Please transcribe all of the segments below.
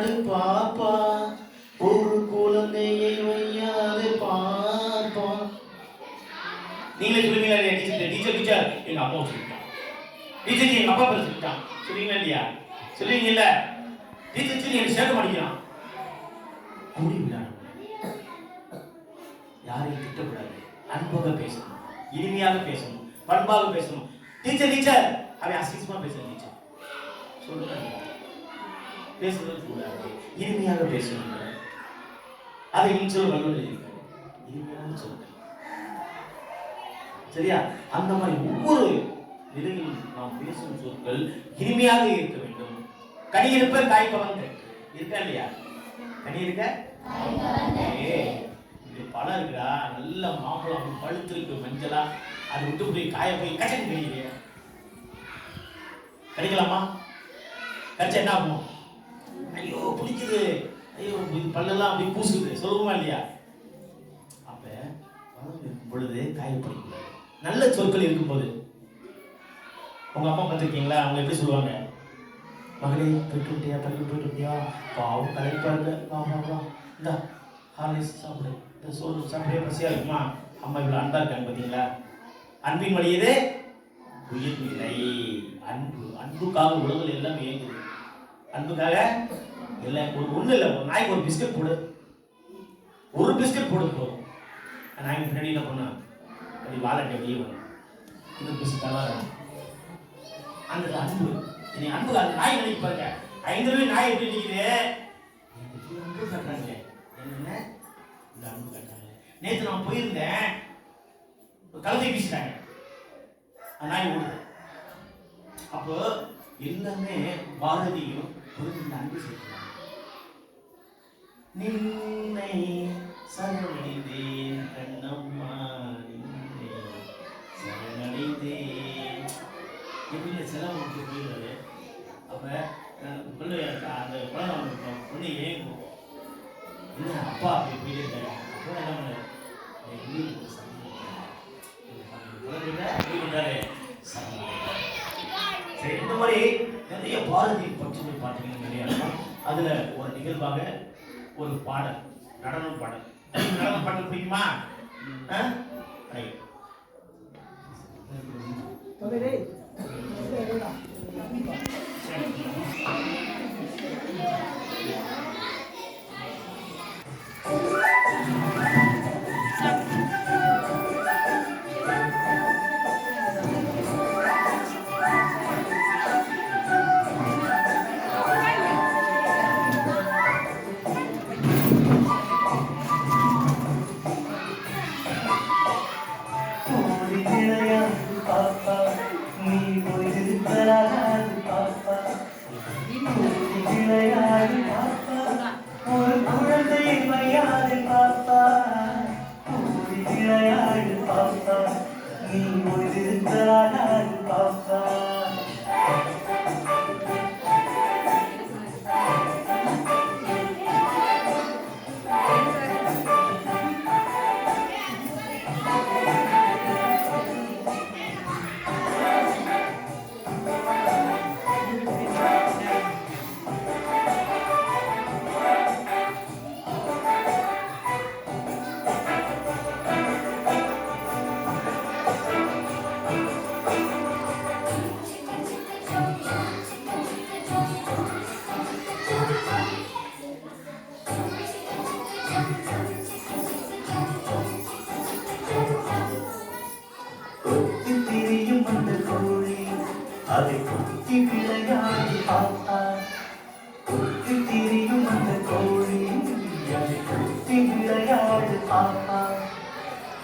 பாப்பா ஒரு குழந்தையை வையாது பாப்பா. நீங்களே சொல்லுவீங்களா இல்லையா டீச்சர் டீச்சர் டீச்சர் எங்க அப்பா சொல்லிட்டான். டீச்சர் எங்க அப்பா பேர் சொல்லிட்டான். சொல்லுவீங்களா இல்லையா? சொல்லுவீங்கல்ல டீச்சர் சொல்லி எனக்கு சேர்க்க மாட்டேங்கிறான். கூடி விடாது. யாரையும் திட்டக்கூடாது அன்பாக பேசணும். இனிமையாக பேசணும். பண்பாக பேசணும். Teacher teacher. அவன் அசிங்கமா பேசுறேன் டீச்சர். சொல்லுங்க பேசுறது கூடாது இனிமையாக பேசணும் அதை இன்சொல் வள்ளுவர் எழுதியிருக்காரு இனிமையாக சொல்லுங்க சரியா? அந்த மாதிரி ஒவ்வொரு நிலையிலும் நாம் பேசும் சொற்கள் இனிமையாக இருக்க வேண்டும். கனி இருப்ப காய் கவர்ந்து. இருக்கா இல்லையா? கனி இருக்க ஏய், இது பழம் இருக்குடா நல்ல மாம்பழம் பழுத்து இருக்கு மஞ்சளா. அது விட்டு போய் காய போய் கச்சன் கிடைக்குது கிடைக்கலாமா? கடிச்சா என்ன ஆகும்? ஐயோ பிடிக்குது. ஐயோ பல்லெல்லாம் அப்படி பூசுது. சொல்லுமா இல்லையா? அப்ப இருக்கும் பொழுது காயப்படக்கூடாது நல்ல சொற்கள் இருக்கும்போது. உங்க அம்மா பார்த்துருக்கீங்களா? அவங்க எப்படி சொல்லுவாங்க? மகளே போயிட்டு விட்டியா பள்ளிக்கு போயிட்டு விட்டியா பாவம் கலைப்பாருங்க வா வா வா. இந்தா ஹாலிஸ் சாப்பிடு. இந்த சோறு சாப்பிடே பசியா இருக்குமா? அம்மா இவ்வளோ அன்பா இருக்காங்க பார்த்தீங்களா? அன்பின் வழியதே உயிர் நிலை அன்பு அன்புக்காக உலகில் எல்லாம் இயங்குது. அன்புக்காக இல்லை ஒரு ஒன்றும் இல்லை ஒரு நாய்க்கு ஒரு பிஸ்கட் போடு. ஒரு பிஸ்கட் போடு போதும் அந்த நாய்க்கு பின்னாடி என்ன பண்ணா? அப்படி வாழட்டி அப்படியே வரும். பிஸ்கட் தவறு? அந்த அன்பு நீ அன்பு அந்த நாய் நினைக்க பாருங்க. ஐந்து ரூபாய் நாய் எப்படி நிற்குது எனக்கு அன்பு என்ன இந்த அன்பு கட்டுறாங்க நேற்று நான் போயிருந்தேன். ஒரு கழுதை வீசிட்டாங்க. அந்த நாய் ஓடுது. அப்போ எல்லாமே பாரதியும் ஒரு அன்பு சேர்க்கிறாங்க நின்னை சரணடைந்தேன் கண்ணம்மா நின்னை சரணடைந்தேன் எப்படி செலவு முடிச்சு அப்போ பிள்ளை அந்த குழந்தை பொண்ணு ஏங்கும் அப்பா அப்படி அப்போ என்ன பண்ணாரு சரி இந்த மாதிரி நிறைய பாரதி பற்றி பார்த்தீங்கன்னா நிறையா இருக்கும் அதுல ஒரு நிகழ்வாக ஒரு பாடல் நடனம் பாடல் நடனம் பாடல் பிடிக்குமா ஆ? ரைட். அதை கொத்தி விளையாடி பார்த்தார். கொத்தி திரியும் அந்த கோழி அதை கொத்தி விளையாடி பார்த்தார்.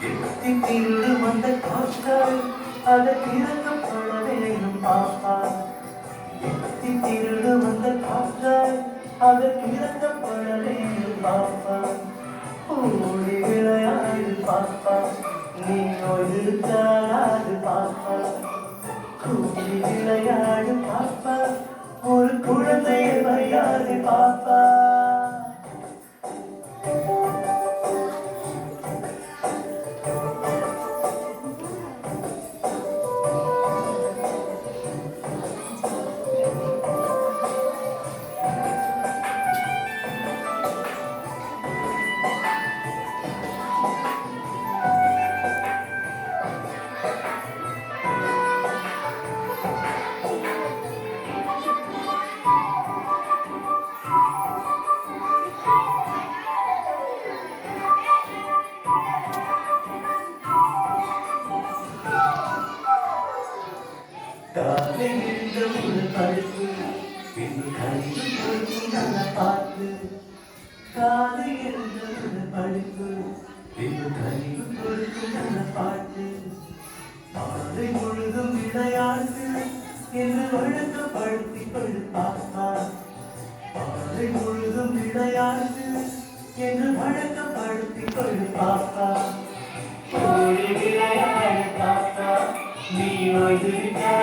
எத்தி திருடும் அந்த காற்றாய் அதை திறக்கப்பட வேணும் பார்த்தார். எத்தி திருடும் அந்த காற்றாய் அதை திறக்கப்பட வேணும் பார்த்தார். ஓடி விளையாடி பார்த்தார். நீ ஒரு தாராது கூடி விளையாடு பாப்பா. ஒரு குழந்தையை வையாது பாப்பா. பார்த்து காலை எழுந்த படிப்பு பின்பு கனிவு கொடுக்கும் நல்ல பாட்டு மாலை முழுதும் விளையாட்டு என்று வழக்கப்படுத்தி படுப்பாப்பா மாலை முழுதும் விளையாட்டு என்று வழக்கப்படுத்தி படுப்பாப்பா ஓடி விளையாடு பாப்பா நீ வந்து விட்டாய்